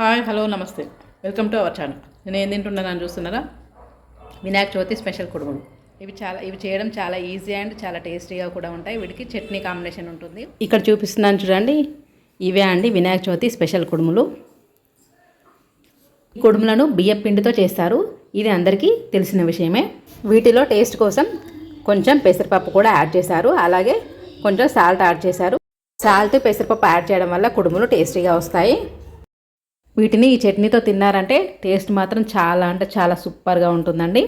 Hi hello namaste. Welcome to our channel. నేను ఏం తింటున్నాను చూస్తున్నారా? వినాయక చవితి స్పెషల్ కుడుములు. ఇవి చాలా ఇవి చేయడం చాలా ఈజీ అండ్ చాలా టేస్టీగా కూడా ఉంటాయి. వీటికి చట్నీ కాంబినేషన్ ఉంటుంది. ఇక్కడ చూపిస్తున్నాను చూడండి. ఇవే అండి వినాయక చవితి స్పెషల్ కుడుములు. ఈ కుడుములను బియ్యం పిండితో చేస్తారు. ఇది అందరికీ తెలిసిన విషయమే. వీటిలో టేస్ట్ కోసం కొంచెం పెసరపప్పు కూడా యాడ్ చేశారు. అలాగే కొంచెం సాల్ట్ యాడ్ చేశారు. సాల్ట్ పెసరపప్పు యాడ్ చేయడం వల్ల కుడుములు టేస్టీగా వస్తాయి. వీటిని ఈ చట్నీతో తిన్నారంటే టేస్ట్ మాత్రం చాలా అంటే చాలా సూపర్గా ఉంటుందండి.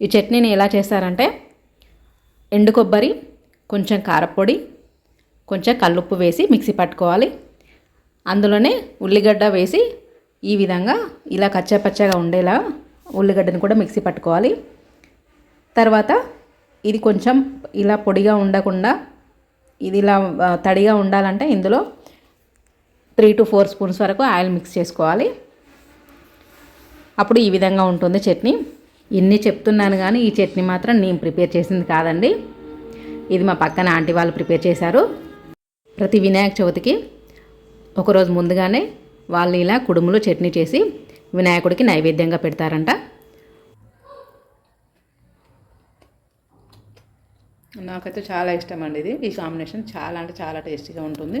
ఈ చట్నీని ఎలా చేస్తారంటే ఎండు కొబ్బరి కొంచెం కారపొడి కొంచెం కల్లుప్పు వేసి మిక్సీ పట్టుకోవాలి. అందులోనే ఉల్లిగడ్డ వేసి ఈ విధంగా ఇలా కచ్చాపచ్చగా ఉండేలా ఉల్లిగడ్డను కూడా మిక్సీ పట్టుకోవాలి. తర్వాత ఇది కొంచెం ఇలా పొడిగా ఉండకుండా ఇది ఇలా తడిగా ఉండాలంటే ఇందులో త్రీ టు ఫోర్ స్పూన్స్ వరకు ఆయిల్ మిక్స్ చేసుకోవాలి. అప్పుడు ఈ విధంగా ఉంటుంది చట్నీ. ఇన్ని చెప్తున్నాను కానీ ఈ చట్నీ మాత్రం నేను ప్రిపేర్ చేసింది కాదండి. ఇది మా పక్కన ఆంటీ వాళ్ళు ప్రిపేర్ చేశారు. ప్రతి వినాయక చవితికి ఒకరోజు ముందుగానే వాళ్ళు ఇలా కుడుములు చట్నీ చేసి వినాయకుడికి నైవేద్యంగా పెడతారంట. నాకైతే చాలా ఇష్టం అండి ఇది. ఈ కాంబినేషన్ చాలా అంటే చాలా టేస్టీగా ఉంటుంది.